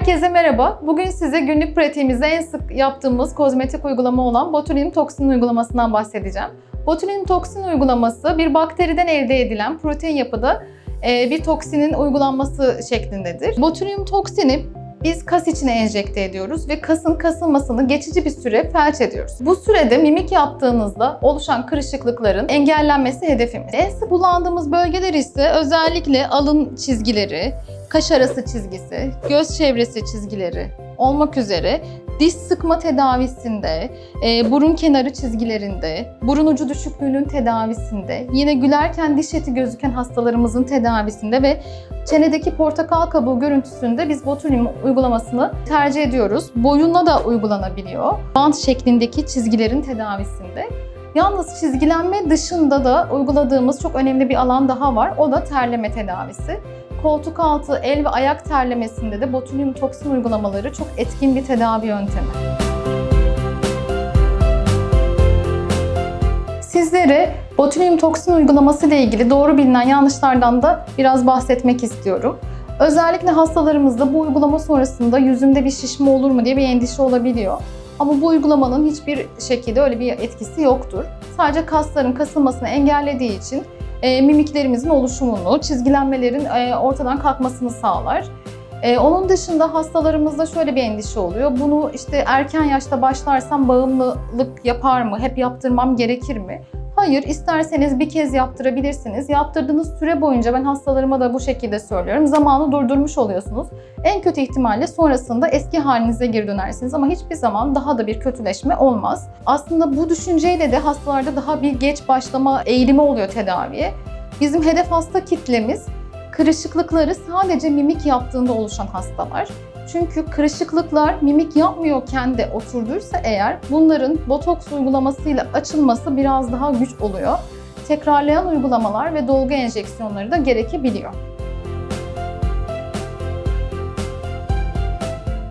Herkese merhaba. Bugün size günlük pratiğimizde en sık yaptığımız kozmetik uygulama olan botulinum toksin uygulamasından bahsedeceğim. Botulinum toksin uygulaması bir bakteriden elde edilen protein yapıda e, bir toksinin uygulanması şeklindedir. Botulinum toksini biz kas içine enjekte ediyoruz ve kasın kasılmasını geçici bir süre felç ediyoruz. Bu sürede mimik yaptığınızda oluşan kırışıklıkların engellenmesi hedefimiz. En sık kullandığımız bölgeler ise özellikle alın çizgileri, kaş arası çizgisi, göz çevresi çizgileri olmak üzere diş sıkma tedavisinde, e, burun kenarı çizgilerinde, burun ucu düşüklüğünün tedavisinde, yine gülerken diş eti gözüken hastalarımızın tedavisinde ve çenedeki portakal kabuğu görüntüsünde biz botulinum uygulamasını tercih ediyoruz. Boyuna da uygulanabiliyor. Bant şeklindeki çizgilerin tedavisinde. Yalnız çizgilenme dışında da uyguladığımız çok önemli bir alan daha var. O da terleme tedavisi. Koltuk altı, el ve ayak terlemesinde de botulinum toksin uygulamaları çok etkin bir tedavi yöntemi. Sizlere botulinum toksin uygulaması ile ilgili doğru bilinen yanlışlardan da biraz bahsetmek istiyorum. Özellikle hastalarımızda bu uygulama sonrasında yüzünde bir şişme olur mu diye bir endişe olabiliyor. Ama bu uygulamanın hiçbir şekilde öyle bir etkisi yoktur. Sadece kasların kasılmasını engellediği için e, mimiklerimizin oluşumunu, çizgilenmelerin e, ortadan kalkmasını sağlar. E, onun dışında hastalarımızda şöyle bir endişe oluyor. Bunu işte erken yaşta başlarsam bağımlılık yapar mı? Hep yaptırmam gerekir mi? Hayır, isterseniz bir kez yaptırabilirsiniz. Yaptırdığınız süre boyunca ben hastalarıma da bu şekilde söylüyorum. Zamanı durdurmuş oluyorsunuz. En kötü ihtimalle sonrasında eski halinize geri dönersiniz ama hiçbir zaman daha da bir kötüleşme olmaz. Aslında bu düşünceyle de hastalarda daha bir geç başlama eğilimi oluyor tedaviye. Bizim hedef hasta kitlemiz kırışıklıkları sadece mimik yaptığında oluşan hastalar. Çünkü kırışıklıklar mimik yapmıyorken de oturduysa eğer bunların botoks uygulamasıyla açılması biraz daha güç oluyor. Tekrarlayan uygulamalar ve dolgu enjeksiyonları da gerekebiliyor.